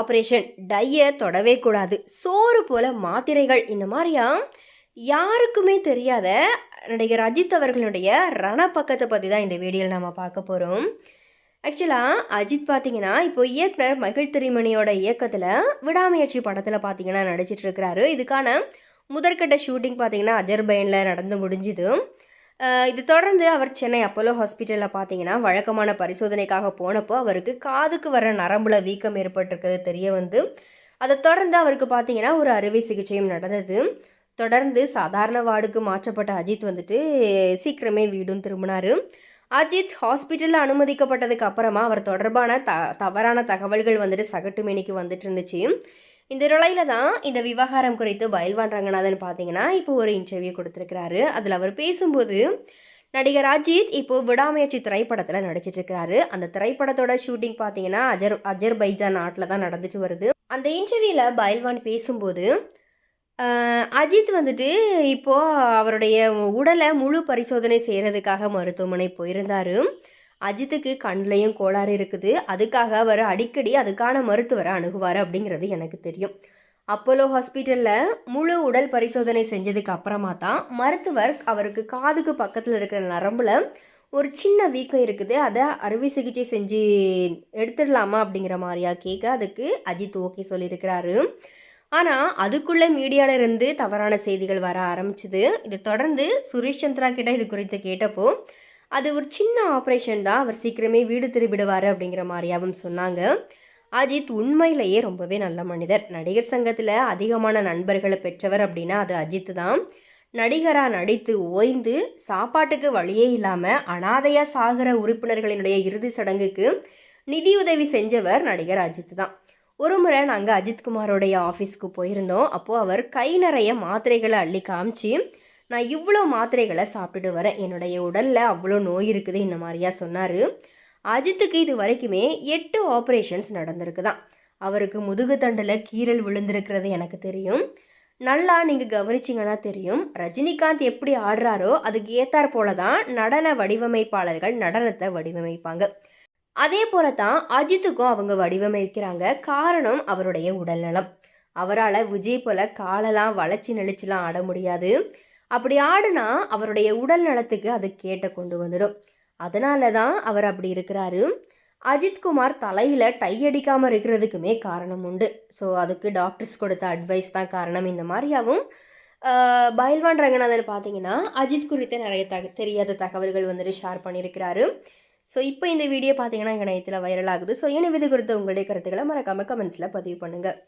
Operation டையை தொடவே கூடாது. சோறு போல மாத்திரைகள். இந்த மாதிரியா? யாருக்குமே தெரியாத நடிகர் அஜித் அவர்களுடைய ரணப்பக்கத்தை பற்றி தான் இந்த வீடியோவில் நம்ம பார்க்க போகிறோம் ஆக்சுவலாக அஜித் பார்த்தீங்கன்னா இப்போ இயக்குனர் மகிழ் திரிமணியோட இயக்கத்தில் விடாமுயற்சி படத்தில் பார்த்தீங்கன்னா நடிச்சிட்ருக்கிறாரு இதுக்கான முதற்கட்ட ஷூட்டிங் பார்த்தீங்கன்னா அஜர்பைனில் நடந்து முடிஞ்சுது. இது தொடர்ந்து அவர் சென்னை அப்போலோ ஹாஸ்பிட்டலில் பார்த்தீங்கன்னா வழக்கமான பரிசோதனைக்காக போனப்போ அவருக்கு காதுக்கு வர நரம்புல வீக்கம் ஏற்பட்டிருக்கிறது தெரிய வந்து அதை தொடர்ந்து அவருக்கு பார்த்தீங்கன்னா ஒரு அறுவை சிகிச்சையும் நடந்தது. தொடர்ந்து சாதாரண வார்டுக்கு மாற்றப்பட்ட அஜித் வந்துட்டு சீக்கிரமே வீடும் திரும்பினார். அஜித் ஹாஸ்பிட்டலில் அனுமதிக்கப்பட்டதுக்கு அப்புறமா அவர் தொடர்பான த தவறான தகவல்கள் வந்துட்டு சகட்டு மேனிக்கு வந்துட்டு இருந்துச்சு. இந்த நிலையில தான் இந்த விவகாரம் குறித்து பயில்வான் ரங்கநாதன் பார்த்தீங்கன்னா இப்போ ஒரு இன்டர்வியூ கொடுத்துருக்கிறாரு. அதில் அவர் பேசும்போது நடிகர் அஜித் இப்போ விடாமுயற்சி திரைப்படத்தில் நடிச்சிட்டு இருக்கிறாரு அந்த திரைப்படத்தோட ஷூட்டிங் பார்த்தீங்கன்னா அஜர் அஜர்பைஜான் நாட்டில் தான் நடந்துட்டு வருது. அந்த இன்டர்வியூவில் பயில்வான் பேசும்போது அஜித் வந்துட்டு இப்போது அவருடைய உடலை முழு பரிசோதனை செய்கிறதுக்காக மருத்துவமனை போயிருந்தாரு. அஜித்துக்கு கண்லேயும் கோளாறு இருக்குது. அதுக்காக அவர் அடிக்கடி அதுக்கான மருத்துவரை அணுகுவார் அப்படிங்கிறது எனக்கு தெரியும். அப்போலோ ஹாஸ்பிட்டலில் முழு உடல் பரிசோதனை செஞ்சதுக்கு அப்புறமா தான் மருத்துவர் அவருக்கு காதுக்கு பக்கத்தில் இருக்கிற நரம்புல ஒரு சின்ன வீக்கம் இருக்குது. அதை அறுவை சிகிச்சை செஞ்சு எடுத்துடலாமா அப்படிங்கிற மாதிரியா கேட்க அதுக்கு அஜித் ஓகே சொல்லியிருக்கிறாரு. ஆனால் அதுக்குள்ளே மீடியாவிலிருந்து இருந்து தவறான செய்திகள் வர ஆரம்பிச்சுது. இதை தொடர்ந்து சுரேஷ் சந்திரா கிட்ட இது குறித்து கேட்டப்போ அது ஒரு சின்ன ஆப்ரேஷன் தான். அவர் சீக்கிரமே வீடு திரும்பிடுவார் அப்படிங்கிற மாதிரியாவும் சொன்னாங்க. அஜித் உண்மையிலேயே ரொம்பவே நல்ல மனிதர். நடிகர் சங்கத்தில் அதிகமான நண்பர்களை பெற்றவர் அப்படின்னா அது அஜித் தான். நடிகராக நடித்து ஓய்ந்து சாப்பாட்டுக்கு வழியே இல்லாமல் அனாதையாக சாகிற உறுப்பினர்களினுடைய இறுதி சடங்குக்கு நிதியுதவி செஞ்சவர் நடிகர் அஜித் தான். ஒரு முறை நாங்கள் அஜித்குமாரோடைய ஆஃபீஸ்க்கு போயிருந்தோம். அப்போது அவர் கை நிறைய மாத்திரைகளை அள்ளி காமிச்சு நான் இவ்வளோ மாத்திரைகளை சாப்பிட்டுட்டு வரேன் என்னுடைய உடலில் அவ்வளோ நோய் இருக்குது இந்த மாதிரியா சொன்னார். அஜித்துக்கு இது வரைக்குமே எட்டு ஆப்ரேஷன்ஸ் நடந்திருக்குதாம் அவருக்கு முதுகு தண்டில் கீறல் விழுந்திருக்கிறது எனக்கு தெரியும். நல்லா நீங்கள் கவனிச்சிங்கன்னா தெரியும். ரஜினிகாந்த் எப்படி ஆடுறாரோ அதுக்கு ஏத்தார் போல தான் நடன வடிவமைப்பாளர்கள் நடனத்தை வடிவமைப்பாங்க. அதே போல தான் அஜித்துக்கும் அவங்க வடிவமைக்கிறாங்க. காரணம் அவருடைய உடல்நலம். அவரால் விஜய் போல காலெல்லாம் வளைச்சி நெளிச்சுலாம் ஆட முடியாது. அப்படி ஆடுனா அவருடைய உடல் நலத்துக்கு அது கேட்ட கொண்டு வந்துடும். அதனால தான் அவர் அப்படி இருக்கிறாரு. அஜித்குமார் தலையில் டை அடிக்காமல் இருக்கிறதுக்குமே காரணம் உண்டு. ஸோ அதுக்கு டாக்டர்ஸ் கொடுத்த அட்வைஸ் தான் காரணம். இந்த மாதிரியாகவும் பயல்வான் பயில்வான் ரங்கநாதன் பார்த்தீங்கன்னா அஜித் குறித்த நிறைய தக தெரியாத தகவல்கள் வந்துட்டு ஷேர் பண்ணியிருக்கிறாரு. ஸோ இப்போ இந்த வீடியோ பார்த்தீங்கன்னா எங்கள் இணையத்தில் வைரல் ஆகுது. ஸோ இணைவது குறித்த உங்களுடைய கருத்துக்களை மறக்காமல் கமெண்ட்ஸில் பதிவு பண்ணுங்கள்